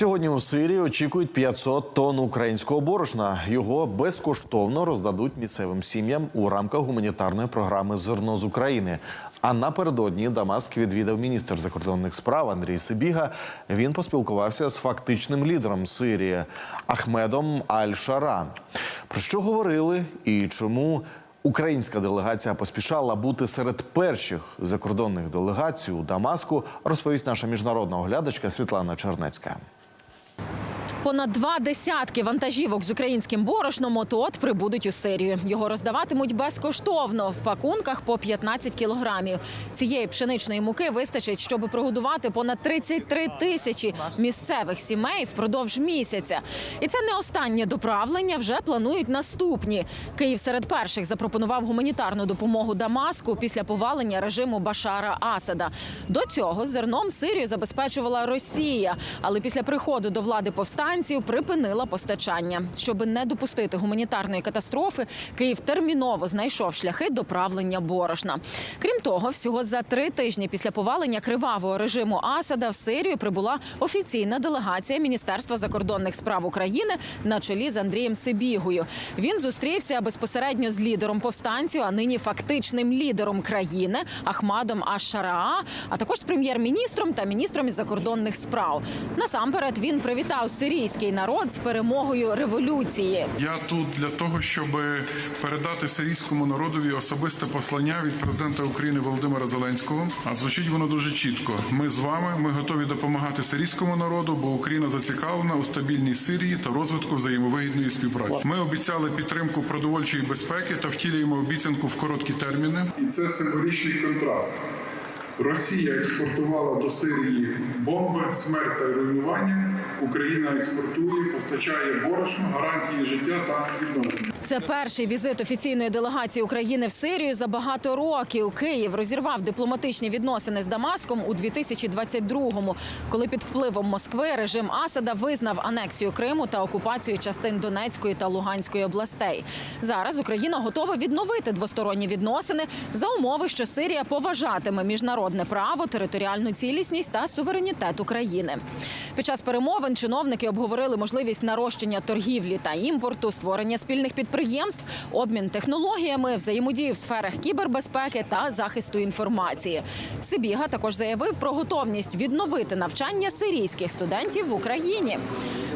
Сьогодні у Сирії очікують 500 тонн українського борошна. Його безкоштовно роздадуть місцевим сім'ям у рамках гуманітарної програми Зерно з України. А напередодні Дамаск відвідав міністр закордонних справ Андрій Сибіга. Він поспілкувався з фактичним лідером Сирії Ахмедом Аль-Шара. Про що говорили і чому українська делегація поспішала бути серед перших закордонних делегацій у Дамаску, розповість наша міжнародна оглядачка Світлана Чернецька. Понад два десятки вантажівок з українським борошном от-от прибудуть у Сирію. Його роздаватимуть безкоштовно в пакунках по 15 кілограмів. Цієї пшеничної муки вистачить, щоб прогодувати понад 33 тисячі місцевих сімей впродовж місяця. І це не останнє доправлення. Вже планують наступні. Київ серед перших запропонував гуманітарну допомогу Дамаску після повалення режиму Башара Асада. До цього зерном Сирію забезпечувала Росія, але після приходу до влади повстанців припинила постачання. Щоб не допустити гуманітарної катастрофи, Київ терміново знайшов шляхи доправлення борошна. Крім того, всього за три тижні після повалення кривавого режиму Асада в Сирію прибула офіційна делегація Міністерства закордонних справ України на чолі з Андрієм Сибігою. Він зустрівся безпосередньо з лідером повстанців, а нині фактичним лідером країни Ахмадом Аш-Шараа, а також з прем'єр-міністром та міністром із закордонних справ. Насамперед він привітав сирійський народ з перемогою революції. Я тут для того, щоб передати сирійському народові особисте послання від президента України Володимира Зеленського. А звучить воно дуже чітко. Ми з вами. Ми готові допомагати сирійському народу, бо Україна зацікавлена у стабільній Сирії та розвитку взаємовигідної співпраці. Ми обіцяли підтримку продовольчої безпеки та втілюємо обіцянку в короткі терміни. І це символічний контраст. Росія експортувала до Сирії бомби, смерть та руйнування. Україна експортує, постачає борошно, гарантії життя та відновлення. Це перший візит офіційної делегації України в Сирію за багато років. Київ розірвав дипломатичні відносини з Дамаском у 2022-му, коли під впливом Москви режим Асада визнав анексію Криму та окупацію частин Донецької та Луганської областей. Зараз Україна готова відновити двосторонні відносини за умови, що Сирія поважатиме міжнародне право, територіальну цілісність та суверенітет України. Під час перемовин чиновники обговорили можливість нарощення торгівлі та імпорту, створення спільних підприємств, обмін технологіями, взаємодію в сферах кібербезпеки та захисту інформації. Сибіга також заявив про готовність відновити навчання сирійських студентів в Україні.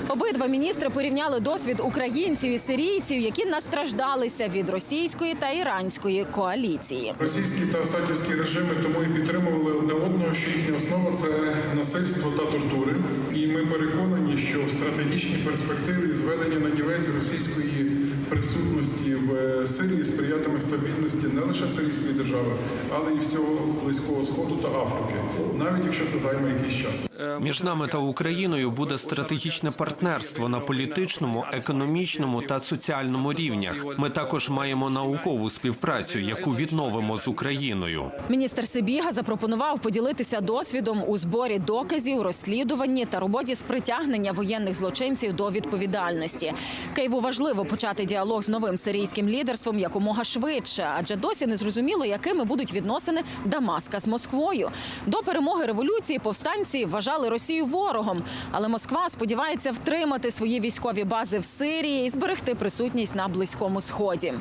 Обидва міністри порівняли досвід українців і сирійців, які настраждалися від російської та іранської коаліції. Російські та асадівські режими тому і підтримували одне одного, що їхня основа це насильство та тортури. І ми переконані, що в стратегічній перспективі зведення на нівець російської присутності в Сирії сприятиме стабільності не лише сирійської держави, але й всього близького сходу та Африки, навіть якщо це займе якийсь час. Між нами та Україною буде стратегічне партнерство на політичному, економічному та соціальному рівнях. Ми також маємо наукову співпрацю, яку відновимо з Україною. Міністр Сибіга запропонував поділитися досвідом у зборі доказів, розслідуванні та роботі з притягнення воєнних злочинців до відповідальності. Києву важливо почати діалог з новим сирійським лідерством якомога швидше, адже досі не зрозуміло, якими будуть відносини Дамаска з Москвою. До перемоги революції повстанці вважали Росію ворогом, але Москва сподівається втримати свої військові бази в Сирії і зберегти присутність на близькому сході.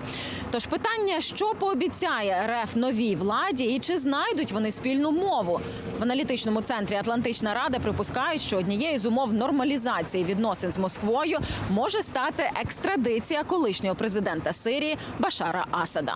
Тож питання, що пообіцяє РФ новій владі, і чи знайдуть вони спільну мову в аналітичному центрі Атлантична Рада припускають, що однією з умов нормалізації відносин з Москвою може стати екстрадиція колишнього президента Сирії Башара Асада.